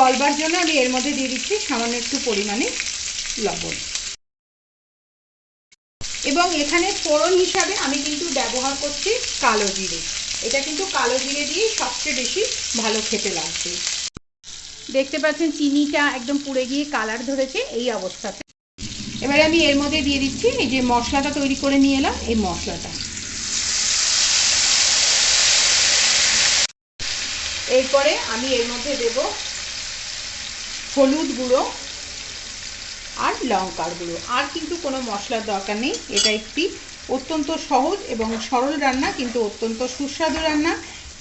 গলবার জন্য আমি এর মধ্যে দিয়ে দিচ্ছি সামান্য একটু পরিমাণে লবণ। এবং এখানে ফোড়ন হিসাবে আমি কিন্তু ব্যবহার করছি কালো জিরে। এটা কিন্তু কালো জিরে দিয়ে সবচেয়ে বেশি ভালো খেতে লাগবে। দেখতে পাচ্ছেন চিনিটা একদম পুড়ে গিয়ে কালার ধরেছে এই অবস্থাতে। এবারে আমি এর মধ্যে দিয়ে দিচ্ছি এই যে মশলাটা তৈরি করে নিয়ে এলাম, এই মশলাটা। এরপরে আমি এর মধ্যে দেব হলুদ গুঁড়ো আর লঙ্কার গুঁড়ো। আর কিন্তু কোনো মশলার দরকার নেই। এটা একটি অত্যন্ত সহজ এবং সরল রান্না, কিন্তু অত্যন্ত সুস্বাদু রান্না,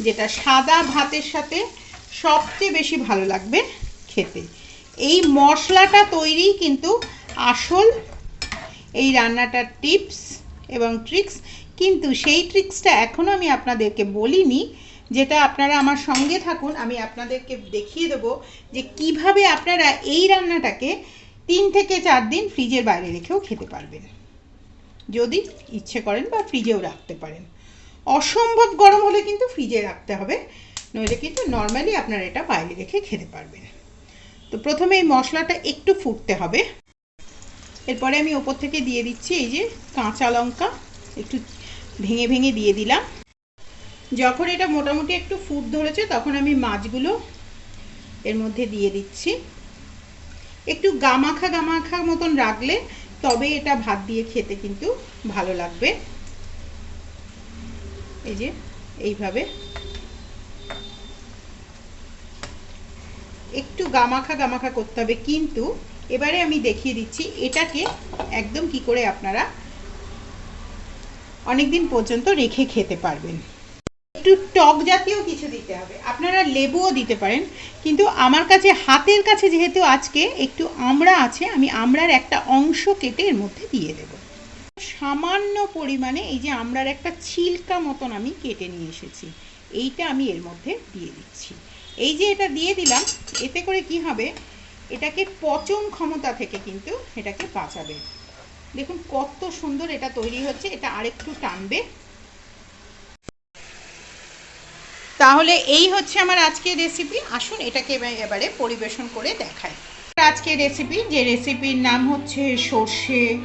যেটা সাদা ভাতের সাথে সবচেয়ে বেশি ভালো লাগবে খেতে। এই মশলাটা তৈরি কিন্তু আসল এই রান্নাটার টিপস এবং ট্রিক্স, কিন্তু সেই ট্রিক্সটা এখনও আমি আপনাদেরকে বলিনি। যেটা আপনারা আমার সঙ্গে থাকুন, আমি আপনাদেরকে দেখিয়ে দেবো যে কীভাবে আপনারা এই রান্নাটাকে তিন থেকে চার দিন ফ্রিজের বাইরে রেখেও খেতে পারবেন। যদি ইচ্ছে করেন বা ফ্রিজেও রাখতে পারেন। অসম্ভব গরম হলে কিন্তু ফ্রিজে রাখতে হবে, নইলে কিন্তু নর্মালি আপনারা এটা বাইরে রেখে খেতে পারবেন। তো প্রথমে এই মশলাটা একটু ফুটতে হবে। এরপরে আমি ওপর থেকে দিয়ে দিচ্ছি এই যে কাঁচা লঙ্কা, একটু ভেঙে ভেঙে দিয়ে দিলাম। যখন এটা মোটামুটি একটু ফুট ধরেছে, তখন আমি মাছগুলো এর মধ্যে দিয়ে দিচ্ছি। একটু গামাখা গামাখা মতন রাখলে তবে এটা ভাত দিয়ে খেতে কিন্তু ভালো লাগবে। এই যে, এইভাবে। একটু গামাখা গামাখা করতে হবে, কিন্তু এবারে আমি দেখিয়ে দিচ্ছি এটাকে একদম কি করে আপনারা অনেকদিন পর্যন্ত রেখে খেতে পারবেন। টক জাতীয় কিছু দিতে হবে। আপনারা লেবুও দিতে পারেন, কিন্তু আমার কাছে, হাতের কাছে যেহেতু আজকে একটু আমড়া আছে, আমি আমড়ার একটা অংশ কেটে এর মধ্যে দিয়ে দেব। সামান্য পরিমাণে এই যে আমড়ার একটা ছিলকা মতন আমি কেটে নিয়ে এসেছি, এইটা আমি এর মধ্যে দিয়ে দিচ্ছি। এই যে এটা দিয়ে দিলাম, এতে করে কি হবে, এটাকে পচন ক্ষমতা থেকে কিন্তু এটাকে বাঁচাবে। দেখুন কত সুন্দর এটা তৈরি হচ্ছে, এটা আরেকটু টানবে। তাহলে এই হচ্ছে আমার আজকের রেসিপি আসুন এটাকে এবার- পরিবেশন করে দেখাই। আজকের রেসিপি যে রেসিপির নাম হচ্ছে সর্ষে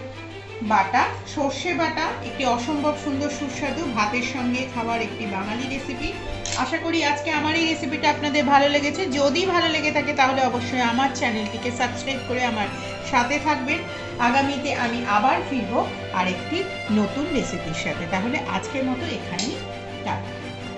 বাটা। সর্ষে বাটা একটি অসম্ভব সুন্দর সুস্বাদু ভাতের সঙ্গে খাওয়ার একটি বাঙালি রেসিপি আশা করি আজকে আমার এই রেসিপিটা আপনাদের ভালো লেগেছে। যদি ভালো লেগে থাকে তাহলে অবশ্যই আমার চ্যানেলটিকে সাবস্ক্রাইব করে আমার সাথে থাকবেন। আগামীতে আমি আবার ফিরবো আরেকটি নতুন রেসিপির সাথে। তাহলে আজকের মতো এখানেই